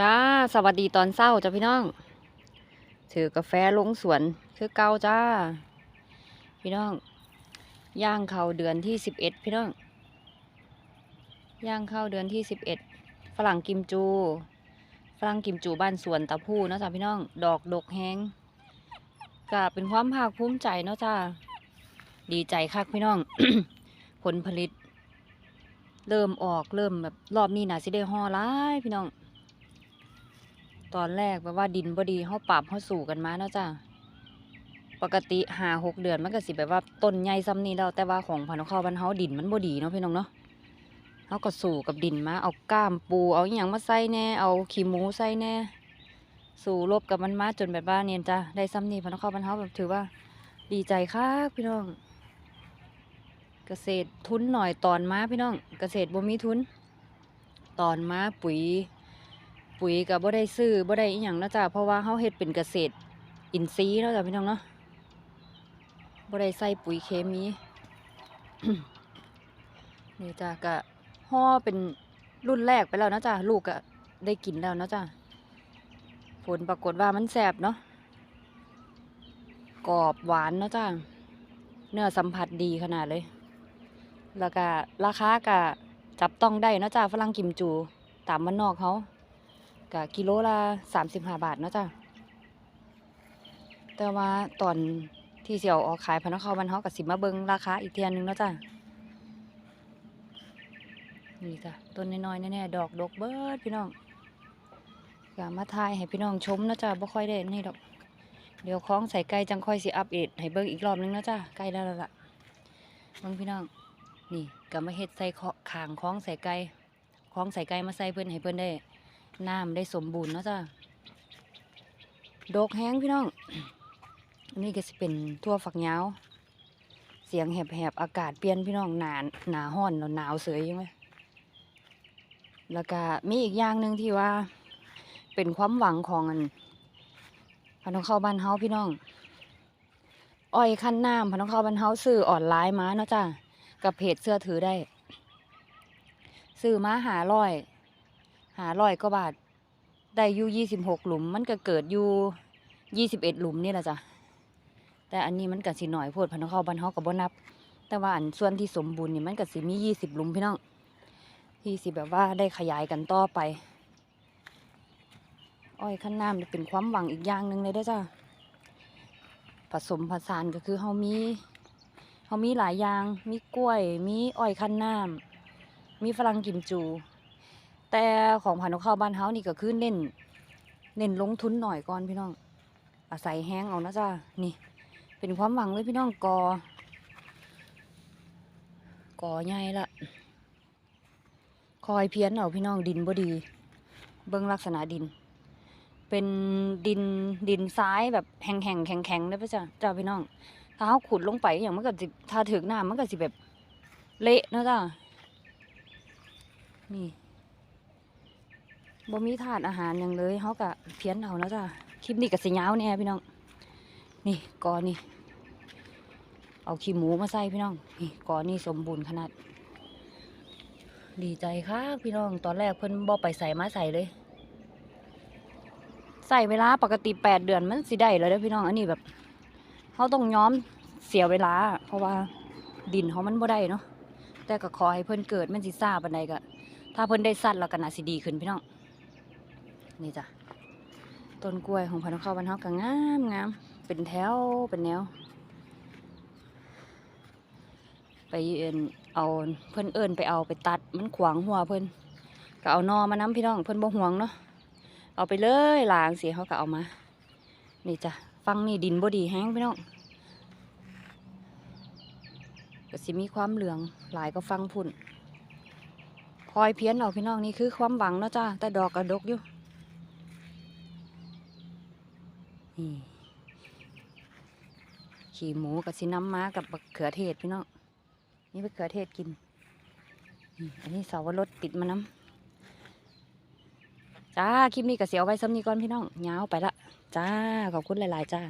จ้าสวัสดีตอนเช้าจ้าพี่น้อง ถือกาแฟลงสวนคือเก่าจ้า พี่น้อง ย่างเข้าเดือนที่สิบเอ็ดพี่น้อง ย่างเข้าเดือนที่สิบเอ็ดฝรั่งกิมจู ฝรั่งกิมจูบ้านสวนตะพูเนาะจ้าพี่น้อง ดอกดกแห้งก็เป็นความภาคภูมิใจเนาะจ้า ดีใจคักพี่น้อง ผลผลิต เริ่มออกเริ่มแบบรอบนี้น่าสิได้ห่อหลายพี่น้อง ตอนแรกแบบว่าดินบดีเขาปรับเขาสู่กันมาเนาะจ้ะปกติหาหกเดือนมันก็สิแบบว่าต้นใหญ่ซ้ำนี้แล้วแต่ว่าของพันธุ์ข้าวบ้านเฮาดินมันบดีเนาะพี่น้องเนาะเขาก็สู่กับดินมาเอาก้ามปูเอาอย่างมาใส่แน่เอาขี้หมูใส่แน่ สู่รบกับมันมาจนแบบว่าเนี่ยจ้ะได้ซ้ำนี้พันธุ์ข้าวบ้านเฮาแบบถือว่าดีใจค่ะพี่น้อง เกษตรทุนหน่อยตอนมาพี่น้อง เกษตรบ่มีทุน ตอนมาปุ๋ย ปุ๋ยก็บ่ได้ซื้อบ่ได้อีหยังเนาะจ้ะเพราะว่าเฮาเฮ็ดเป็นเกษตรอินทรีย์เนาะจ้ะพี่น้องเนาะบ่ได้ใส่ปุ๋ยเคมีนี่จ้ะก็ห่อเป็นรุ่นแรกไปแล้วนะจ้ะลูกก็ได้กินแล้วนะจ้ะผลปรากฏว่ามันแซ่บเนาะกรอบหวานนะจ้ะเนื้อสัมผัสดีขนาดเลย แล้วก็ราคาก็จับต้องได้นะจ้ะฝรั่งกิมจู ตามมันนอกเขา กะกิโลละสามสิบห้าบาทเนาะจ้ะแต่ว่าตอนที่เสี่ยวออกขายพันธุ์ข้าวมันเขากับสิมาเบิงราคาอีกเทียนหนึงเนาะจ้ะนี่จ้ะต้นน้อยๆแน่ๆดอกดกเบิดพี่น้องกะมาทายให้พี่น้องชมเนาะจ้ะบ่ค่อยได้นี่ดอก เดี๋ยวคล้องใส่ไก่จังค่อยสิอัปเดตให้เบิงอีกรอบนึงเนาะจ้ะใกล้แล้วล่ะเบิงพี่น้องนี่ก็มาเฮ็ดใส่คาะขางคล้องใส่ไก่คล้องใส่ไก่มาใส่เพิ่นให้เพิ่นได้ น้ำได้สมบูรณ์เนาะจ้ะดอกแห้งพี่น้อง อันนี้ก็จะเป็นทั่วฝักยาว เสียงแหบๆ อากาศเปลี่ยนพี่น้องหนาหนาห้อนแล้วหนาวเสยยังไงแล้วก็มีอีกอย่างหนึ่งที่ว่า เป็นความหวังของอันพันธุ์ข้าวบ้านเฮาพี่น้อง อ้อยขั้นน้ำพันธุ์ข้าวบ้านเฮาซื้อออนไลน์มาเนาะจ้ะกับเพจเสื้อถือได้ ซื้อมาหาร้อย หาร้อยกว่าบาท ได้อยู่ยี่สิบหกหลุม มันก็เกิดอยู่ยี่สิบเอ็ดหลุมนี่แหละจ้ะ แต่อันนี้มันก็สิหน่อยโพดพันธุ์ข้าวบ้านเฮากับบ่นับ แต่ว่าอันส่วนที่สมบูรณ์นี่มันก็สิมียี่สิบหลุมพี่น้อง ที่สิแบบว่าได้ขยายกันต่อไป อ้อยขั้นน้ำนี่เป็นความหวังอีกอย่างหนึ่งเลยด้อจ้ะ ผสมผสานก็คือเฮามีเฮามีหลายอย่าง มีกล้วย มีอ้อยขั้นน้ำ มีฝรั่งกิมจู แต่ของพันธุ์ข้าวบ้านเฮานี่ก็คือเน้นเน้นลงทุนหน่อยก่อนพี่น้อง อาศัยแห้งเอานะจ้านี่ เป็นความหวังเลยพี่น้องกอ กอใหญ่ละคอยเพี้ยนเอาพี่น้องดินบ่ดี เบิ่งลักษณะดิน เป็นดินดินซ้ายแบบแห้งแห้งแข็งแข็งๆเด้อพี่จ้าจ้าพี่น้อง ถ้าเขาขุดลงไปอย่างมันก็สิถ้าถึงน้ำมันก็สิแบบเละนะจ้านี่ บ่มีถาดอาหารอย่างเลยเขากะเพี้ยนเอาแล้วจ้ะคลิปนี้กับสียาวเนี่ยพี่น้อง นี่กอนี่ เอาขี้หมูมาใส่พี่น้อง นี่กอนี่สมบูรณ์ขนาด ดีใจค่ะพี่น้อง ตอนแรกเพิ่นบ่ไปใส่มาใส่เลย ใส่เวลาปกติแปดเดือนมันสิได้แล้วเด้อพี่น้อง อันนี้แบบเขาต้องย้อมเสียเวลา เพราะว่าดินเขามันบ่ได้เนาะ แต่ก็ขอให้เพิ่นเกิดมันสิซาปานใดก็ถ้าเพิ่นได้สัตว์แล้วก็น่าสิดีขึ้นพี่น้อง นี่จ้ะต้นกล้วยของพันธุ์ข้าวบ้านเฮาก็งามงามเป็นแถวเป็นแนว ไปเอินเอาเพิ่อนเอิ้นไปเอาไปตัดมันขวางหัวเพิ่อนก็เอานอมานํพี่น้องเพิ่อนบ่ห่วงเนาะเอาไปเลยหลางเสิเขาก็เอามา นี่จ้ะฟังนี่ดินบ่ดีแห้งพี่น้องก็สิมีความเหลืองหลายก็ฟังพุ่นคอยเพี้ยนเอาพี่น้องนี่คือความหวังเนาะจ้าแต่ดอกกระดกอยู่ นี่ขี่หมูกับสิน้ำม้ากับเขือเทศพี่น้องนี่เป็นเขือเทศกินอันนี้เสาวรสติดมาน้ำจ้าคลิปนี้กับเสียเอาไว้ซ้ำนี้ก่อนพี่น้องยาวไปละจ้าขอบคุณหลาย ๆ จ้า